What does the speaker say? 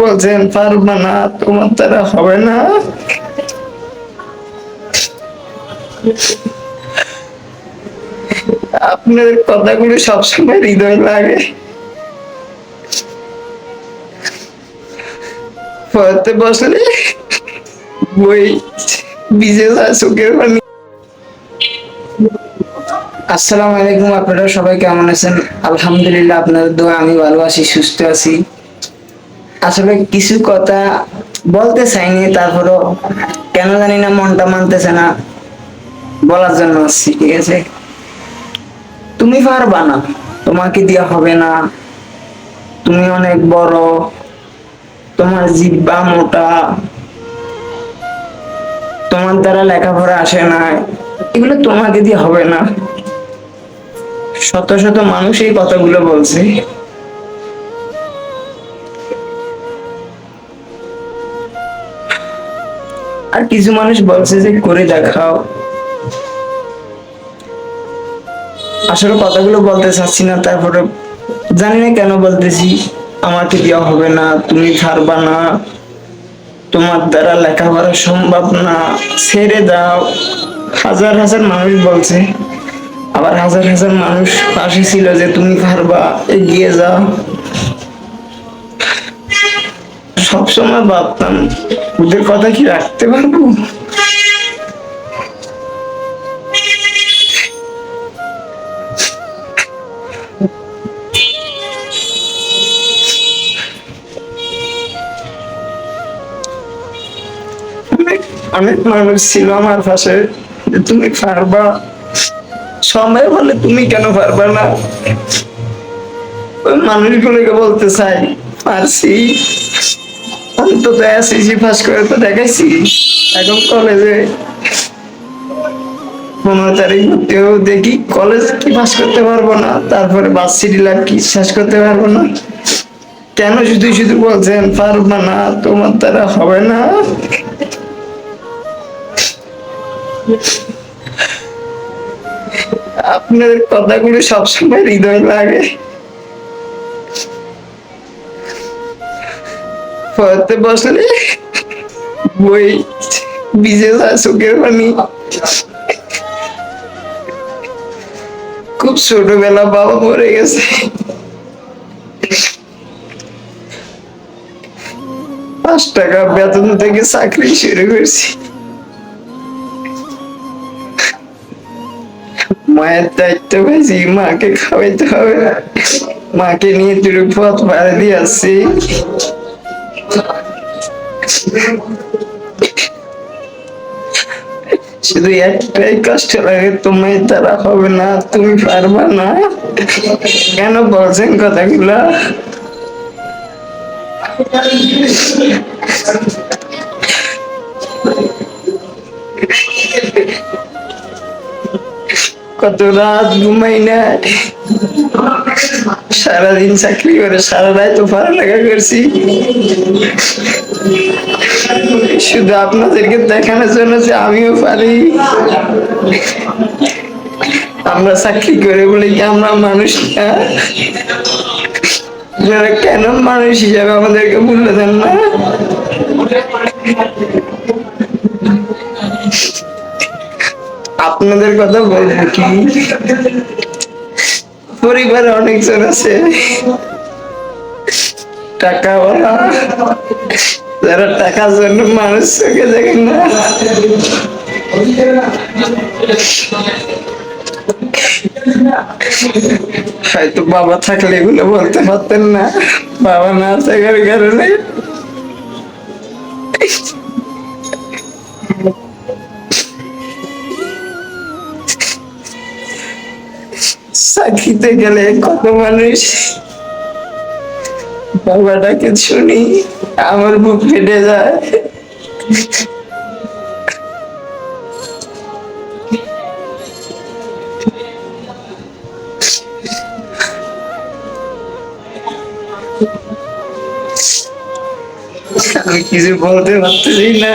বলছেন, পারবে না, তোমার দ্বারা হবে না। আপনার কথাগুলো সবসময় হৃদয় লাগে। পড়তে বসলে বই ভিজে যায় চোখের পানি। আসসালামু আলাইকুম, আপনারা সবাই কেমন আছেন? আলহামদুলিল্লাহ, আপনাদের দোয়া, আমি ভালো আছি, সুস্থ আছি। আসলে কিছু কথা বলতে চাইনি, তারপরও কেন জানি না মনটা মানতেছে না। বলার জন্য আসছি, ঠিক আছে? তুমি পারবা না, তোমাকে দিয়া হবে না। তুমি অনেক বড়, তোমার জিব্বা মোটা। তোমার দ্বারা লেখাপড়া আসে না, এগুলো তোমাকে দিয়ে হবে না। শত শত মানুষ এই কথাগুলো বলছে। আর কিছু মানুষ বলছে যে, করে দেখাও। আসলে কথাগুলো বলতে চাচ্ছি না, তারপরে জানি না কেন বলতেছি, আমাকে দেওয়া হবে না, তুমি পারবা না। তোমার দ্বারা লেখাপড়া সম্ভব না। ছেড়ে দাও। হাজার হাজার মানুষ বলছে, আবার হাজার হাজার মানুষ পাশে ছিল যে, তুমি পারবা এগিয়ে যাও। সবসময় ভাবতাম, ওদের কথা কি রাখতে পারব? অনেক মানুষ ছিল আমার পাশে, যে তুমি পারবা। সবাই বলে তুমি কেন পারবা না? ওই মানুষগুলোকে বলতে চাই, পারছি। অন্তত এসএসসি পাস করে তো দেখাইছি। এখন কলেজে পনেরো তারিখ ভর্তিও দেখি কলেজ কি পাস করতে পারব না, তারপরে বাস সিটি লাইফ কি শেষ করতে পারব না। কেন শুধু শুধু বলছেন, পারবা না, তোমার দ্বারা হবে না। আপনার কথাগুলো সবসময় হৃদয় লাগে। পড়তে বসলে বই ভিজে যায় পানি। খুব ছোটবেলা বাবা মরে গেছে। পাঁচ টাকা বেতন থেকে চাকরি শুরু করছি। মায়ের দায়িত্ব পেয়েছি, মাকে খাওয়াইতে হবে। মাকে নিয়ে দুটো পথ পাড়ে দিয়ে আসছি। শুধু একটাই কষ্ট লাগে, তুমি তারা হবে না, তুমি পারবা না। কেন বলছেন কথাগুলো? কত রাত ঘুমাই না সারাদিন চাকরি করে, সারা রাত পড়ালেখা করছি। শুধু আপনাদেরকে দেখানোর জন্য যে আমিও পারি। আমরা চাকরি করে বলে কি আমরা মানুষ না? আপনারা কেন মানুষ হিসাবে আমাদেরকে মূল্য দেন না? আপনাদের কথা বলব কি? পরিবারে অনেকজন আছে। টাকাওয়ালা যারা টাকার জন্য মানুষ চোখে দেখেন না। হয়তো বাবা থাকলে এগুলো বলতে পারতেন না। বাবা না থাকার কারণে। চাকরিতে গেলে কত মানুষ বাবাটাকে শুনি, আমার বুক ফেটে যায়। আমি কিছু বলতে পারতেছি না।